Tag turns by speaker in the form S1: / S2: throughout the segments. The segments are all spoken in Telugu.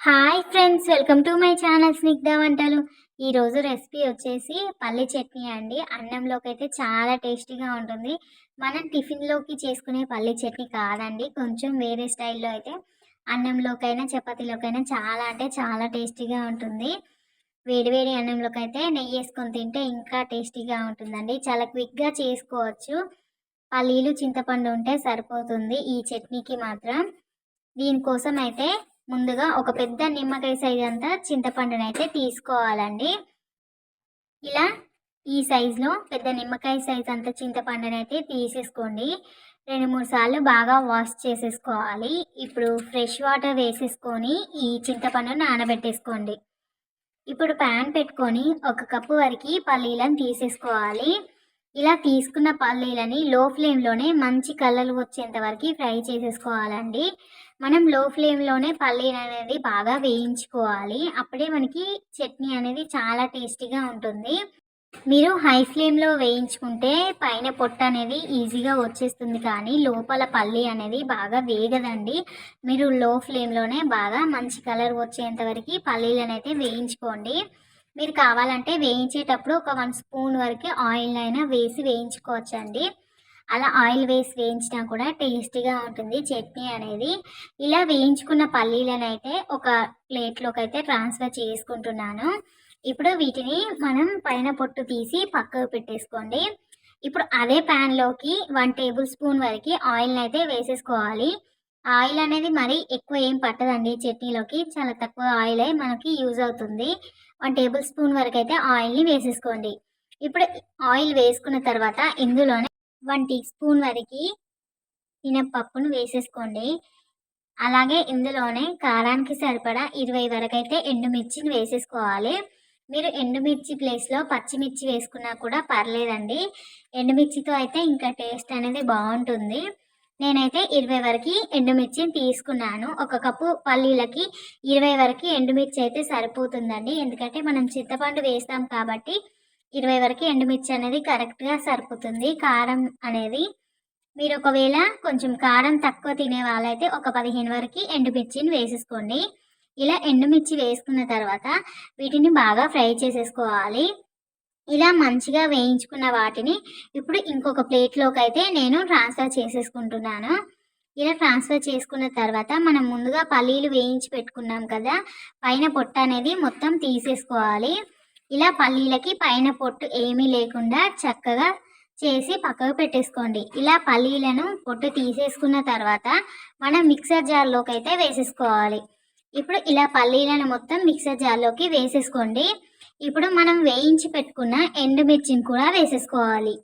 S1: Hi friends welcome to my channel Snigdha వంటలు ఈరోజు రెసిపీ వచ్చేసి పల్లి చట్నీ అండి. అన్నంలోకి అయితే చాలా టేస్టీగా ఉంటుంది. మనం టిఫిన్లోకి చేసుకునే పల్లి చట్నీ కాదండి. కొంచెం వేరే స్టైల్లో అయితే అన్నంలోకైనా చపాతీలోకైనా చాలా అంటే చాలా టేస్టీగా ఉంటుంది. వేడివేడి అన్నంలోకి అయితే నెయ్యి వేసుకొని తింటే ఇంకా టేస్టీగా ఉంటుందండి. చాలా క్విక్గా చేసుకోవచ్చు. పల్లీలు చింతపండు ఉంటే సరిపోతుంది ఈ చట్నీకి మాత్రం. దీనికోసం అయితే ముందుగా ఒక పెద్ద నిమ్మకాయ సైజ్ అంతా చింతపండుని అయితే తీసుకోవాలండి. ఇలా ఈ సైజులో పెద్ద నిమ్మకాయ సైజ్ అంత చింతపండుని అయితే తీసేసుకోండి. రెండు మూడు సార్లు బాగా వాష్ చేసేసుకోవాలి. ఇప్పుడు ఫ్రెష్ వాటర్ వేసేసుకొని ఈ చింతపండు నానబెట్టేసుకోండి. ఇప్పుడు ప్యాన్ పెట్టుకొని ఒక కప్పు వరకు పల్లీలను తీసేసుకోవాలి. ఇలా తీసుకున్న పల్లీలని లో ఫ్లేమ్లోనే మంచి కలర్ వచ్చేంత వరకు ఫ్రై చేసేసుకోవాలండి. మనం లో ఫ్లేమ్లోనే పల్లీలు అనేది బాగా వేయించుకోవాలి. అప్పుడే మనకి చట్నీ అనేది చాలా టేస్టీగా ఉంటుంది. మీరు హై ఫ్లేమ్లో వేయించుకుంటే పైన పొట్ట అనేది ఈజీగా వచ్చేస్తుంది. కానీ లోపల పల్లి అనేది బాగా వేగదండి. మీరు లో ఫ్లేమ్లోనే బాగా మంచి కలర్ వచ్చేంత వరకు పల్లీలను అయితే వేయించుకోండి. మీరు కావాలంటే వేయించేటప్పుడు ఒక వన్ స్పూన్ వరకు ఆయిల్ అయినా వేసి వేయించుకోవచ్చండి. అలా ఆయిల్ వేసి వేయించినా కూడా టేస్టీగా ఉంటుంది చట్నీ అనేది. ఇలా వేయించుకున్న పల్లీలనైతే ఒక ప్లేట్లోకి అయితే ట్రాన్స్ఫర్ చేసుకుంటున్నాను. ఇప్పుడు వీటిని మనం పైన పొట్టు తీసి పక్కకు పెట్టేసుకోండి. ఇప్పుడు అదే ప్యాన్లోకి వన్ టేబుల్ స్పూన్ వరకు ఆయిల్ని అయితే వేసేసుకోవాలి. ఆయిల్ అనేది మరి ఎక్కువ ఏం పట్టదండి చట్నీలోకి. చాలా తక్కువ ఆయిలే మనకి యూజ్ అవుతుంది. వన్ టేబుల్ స్పూన్ వరకు అయితే ఆయిల్ని వేసేసుకోండి. ఇప్పుడు ఆయిల్ వేసుకున్న తర్వాత ఇందులోనే వన్ టీ స్పూన్ వరకు మినప్పప్పును వేసేసుకోండి. అలాగే ఇందులోనే కారానికి సరిపడా ఇరవై వరకు అయితే ఎండుమిర్చిని వేసేసుకోవాలి. మీరు ఎండుమిర్చి ప్లేస్లో పచ్చిమిర్చి వేసుకున్నా కూడా పర్లేదండి. ఎండుమిర్చితో అయితే ఇంకా టేస్ట్ అనేది బాగుంటుంది. నేనైతే ఇరవై వరకు ఎండుమిర్చిని తీసుకున్నాను. ఒక కప్పు పల్లీలకి ఇరవై వరకు ఎండుమిర్చి అయితే సరిపోతుందండి. ఎందుకంటే మనం చింతపండు వేస్తాం కాబట్టి ఇరవై వరకు ఎండుమిర్చి అనేది కరెక్ట్గా సరిపోతుంది. కారం అనేది మీరు ఒకవేళ కొంచెం కారం తక్కువ తినే వాళ్ళైతే ఒక పదిహేను వరకు ఎండుమిర్చిని వేసేసుకోండి. ఇలా ఎండుమిర్చి వేసుకున్న తర్వాత వీటిని బాగా ఫ్రై చేసేసుకోవాలి. ఇలా మంచిగా వేయించుకున్న వాటిని ఇప్పుడు ఇంకొక ప్లేట్లోకి అయితే నేను ట్రాన్స్ఫర్ చేసేసుకుంటున్నాను. ఇలా ట్రాన్స్ఫర్ చేసుకున్న తర్వాత మనం ముందుగా పల్లీలు వేయించి పెట్టుకున్నాం కదా పైన పొట్టు అనేది మొత్తం తీసేసుకోవాలి. ఇలా పల్లీలకి పైన పొట్టు ఏమీ లేకుండా చక్కగా చేసి పక్కకు పెట్టేసుకోండి. ఇలా పల్లీలను పొట్టు తీసేసుకున్న తర్వాత మనం మిక్సర్ జార్లోకి అయితే వేసేసుకోవాలి. ఇప్పుడు ఇలా పల్లీలను మొత్తం మిక్సర్ జార్లోకి వేసేసుకోండి. ఇప్పుడు మనం వేయించి పెట్టుకున్న ఎండుమిర్చిని కూడా వేసేసుకోవాలి.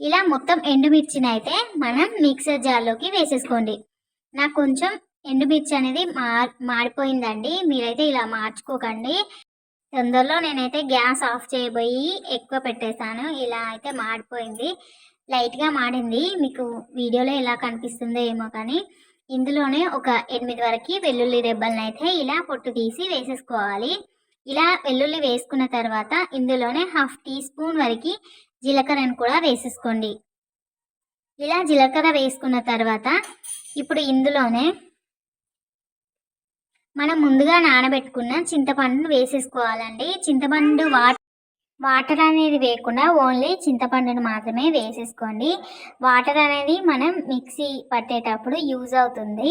S1: ఇలా మొత్తం ఎండుమిర్చిని అయితే మనం మిక్సర్ జార్లోకి వేసేసుకోండి. నాకు కొంచెం ఎండుమిర్చి అనేది మా మాడిపోయిందండి. మీరైతే ఇలా మార్చుకోకండి. తొందరలో నేనైతే గ్యాస్ ఆఫ్ చేయబోయి ఎక్కువ పెట్టేశాను. ఇలా అయితే మాడిపోయింది. లైట్గా మాడింది. మీకు వీడియోలో ఎలా కనిపిస్తుందో ఏమో కానీ ఇందులోనే ఒక ఎనిమిది వరకు వెల్లుల్లి రెబ్బలను అయితే ఇలా పొట్టు తీసి వేసేసుకోవాలి. ఇలా వెల్లుల్లి వేసుకున్న తర్వాత ఇందులోనే హాఫ్ టీ స్పూన్ వరకు జీలకర్రను కూడా వేసేసుకోండి. ఇలా జీలకర్ర వేసుకున్న తర్వాత ఇప్పుడు ఇందులోనే మనం ముందుగా నానబెట్టుకున్న చింతపండును వేసేసుకోవాలండి. చింతపండు వాటర్ వాటర్ అనేది వేయకుండా ఓన్లీ చింతపండును మాత్రమే వేసేసుకోండి. వాటర్ అనేది మనం మిక్సీ పట్టేటప్పుడు యూజ్ అవుతుంది.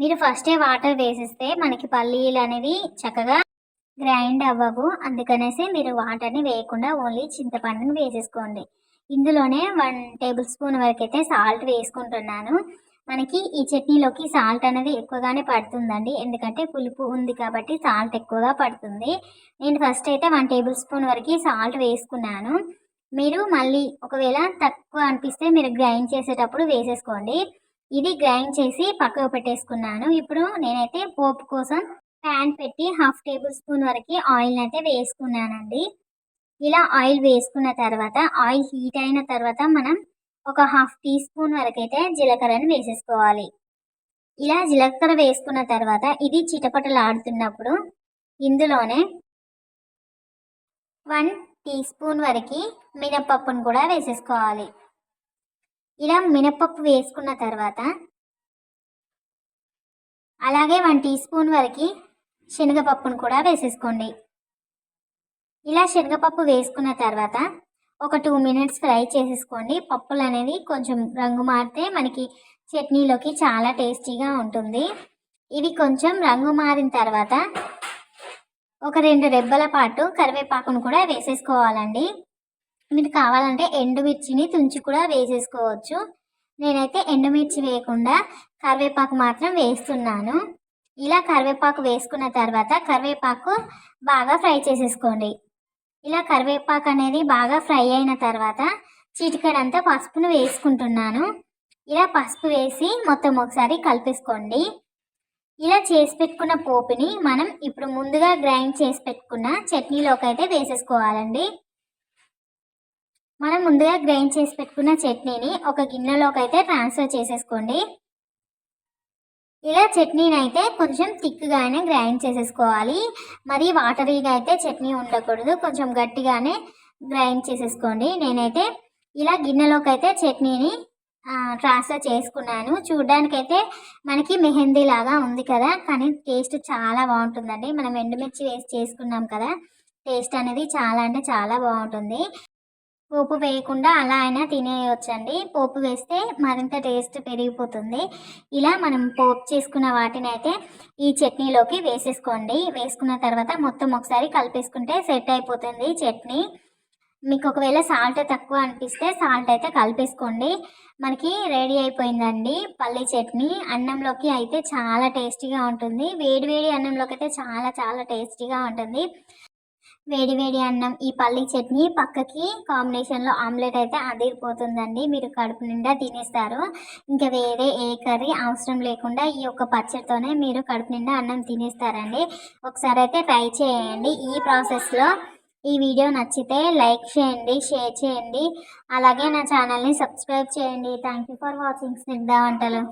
S1: మీరు ఫస్టే వాటర్ వేసేస్తే మనకి పల్లీలు అనేది చక్కగా గ్రైండ్ అవ్వవు. అందుకనేసి మీరు వాటర్ని వేయకుండా ఓన్లీ చింతపండుని వేసేసుకోండి. ఇందులోనే వన్ టేబుల్ స్పూన్ వరకు అయితే సాల్ట్ వేసుకుంటున్నాను. మనకి ఈ చట్నీలోకి సాల్ట్ అనేది ఎక్కువగానే పడుతుందండి. ఎందుకంటే పులుపు ఉంది కాబట్టి సాల్ట్ ఎక్కువగా పడుతుంది. నేను ఫస్ట్ అయితే వన్ టేబుల్ స్పూన్ వరకు సాల్ట్ వేసుకున్నాను. మీరు మళ్ళీ ఒకవేళ తక్కువ అనిపిస్తే మీరు గ్రైండ్ చేసేటప్పుడు వేసేసుకోండి. ఇది గ్రైండ్ చేసి పక్కకు పెట్టేసుకున్నాను. ఇప్పుడు నేనైతే పోపు కోసం ప్యాన్ పెట్టి హాఫ్ టేబుల్ స్పూన్ వరకు ఆయిల్ అయితే వేసుకున్నానండి. ఇలా ఆయిల్ వేసుకున్న తర్వాత ఆయిల్ హీట్ అయిన తర్వాత మనం ఒక హాఫ్ టీ స్పూన్ వరకు అయితే జీలకర్రను వేసేసుకోవాలి. ఇలా జీలకర్ర వేసుకున్న తర్వాత ఇది చిటపటలాడుతున్నప్పుడు ఇందులోనే వన్ టీ స్పూన్ వరకు మినపప్పును కూడా వేసేసుకోవాలి. ఇలా మినపప్పు వేసుకున్న తర్వాత అలాగే వన్ టీ స్పూన్ వరకు శనగపప్పును కూడా వేసేసుకోండి. ఇలా శనగపప్పు వేసుకున్న తర్వాత ఒక టూ మినిట్స్ ఫ్రై చేసేసుకోండి. పప్పులు అనేవి కొంచెం రంగు మారితే మనకి చట్నీలోకి చాలా టేస్టీగా ఉంటుంది. ఇవి కొంచెం రంగు మారిన తర్వాత ఒక రెండు రెబ్బల పాటు కరివేపాకును కూడా వేసేసుకోవాలండి. మీరు కావాలంటే ఎండుమిర్చిని తుంచి కూడా వేసేసుకోవచ్చు. నేనైతే ఎండుమిర్చి వేయకుండా కరివేపాకు మాత్రం వేస్తున్నాను. ఇలా కరివేపాకు వేసుకున్న తర్వాత కరివేపాకు బాగా ఫ్రై చేసేసుకోండి. ఇలా కరివేపాకు అనేది బాగా ఫ్రై అయిన తర్వాత చిటికడంతా పసుపును వేసుకుంటున్నాను. ఇలా పసుపు వేసి మొత్తం ఒకసారి కలిపేసుకోండి. ఇలా చేసి పెట్టుకున్న పోపుని మనం ఇప్పుడు ముందుగా గ్రైండ్ చేసి పెట్టుకున్న చట్నీలోకి అయితే వేసేసుకోవాలండి. మనం ముందుగా గ్రైండ్ చేసి పెట్టుకున్న చట్నీని ఒక గిన్నెలోకి అయితే ట్రాన్స్ఫర్ చేసేసుకోండి. ఇలా చట్నీని అయితే కొంచెం థిక్గానే గ్రైండ్ చేసేసుకోవాలి. మరి వాటరీగా అయితే చట్నీ ఉండకూడదు. కొంచెం గట్టిగానే గ్రైండ్ చేసేసుకోండి. నేనైతే ఇలా గిన్నెలోకి అయితే చట్నీని ట్రాన్స్ఫర్ చేసుకున్నాను. చూడ్డానికైతే మనకి మెహందీ లాగా ఉంది కదా. కానీ టేస్ట్ చాలా బాగుంటుందండి. మనం ఎండుమిర్చి వేసి చేసుకున్నాం కదా. టేస్ట్ అనేది చాలా అంటే చాలా బాగుంటుంది. పోపు వేయకుండా అలా అయినా తినేయొచ్చండి. పోపు వేస్తే మరింత టేస్ట్ పెరిగిపోతుంది. ఇలా మనం పోపు చేసుకున్న వాటిని అయితే ఈ చట్నీలోకి వేసేసుకోండి. వేసుకున్న తర్వాత మొత్తం ఒకసారి కలిపేసుకుంటే సెట్ అయిపోతుంది చట్నీ. మీకు ఒకవేళ సాల్ట్ తక్కువ అనిపిస్తే సాల్ట్ అయితే కలిపేసుకోండి. మనకి రెడీ అయిపోయిందండి పల్లి చట్నీ. అన్నంలోకి అయితే చాలా టేస్టీగా ఉంటుంది. వేడి వేడి అన్నంలోకి అయితే చాలా చాలా టేస్టీగా ఉంటుంది. వేడి వేడి అన్నం ఈ పల్లి చట్నీ పక్కకి కాంబినేషన్లో ఆమ్లెట్ అయితే అదిరిపోతుందండి. మీరు కడుపు నిండా తినేస్తారు. ఇంకా వేరే ఏ కర్రీ అవసరం లేకుండా ఈ యొక్క పచ్చడితోనే మీరు కడుపు నిండా అన్నం తినేస్తారండి. ఒకసారి అయితే ట్రై చేయండి. ఈ ప్రాసెస్లో ఈ వీడియో నచ్చితే లైక్ చేయండి షేర్ చేయండి. అలాగే నా ఛానల్ని సబ్స్క్రైబ్ చేయండి. Thank you for watching Snigdha వంటలు.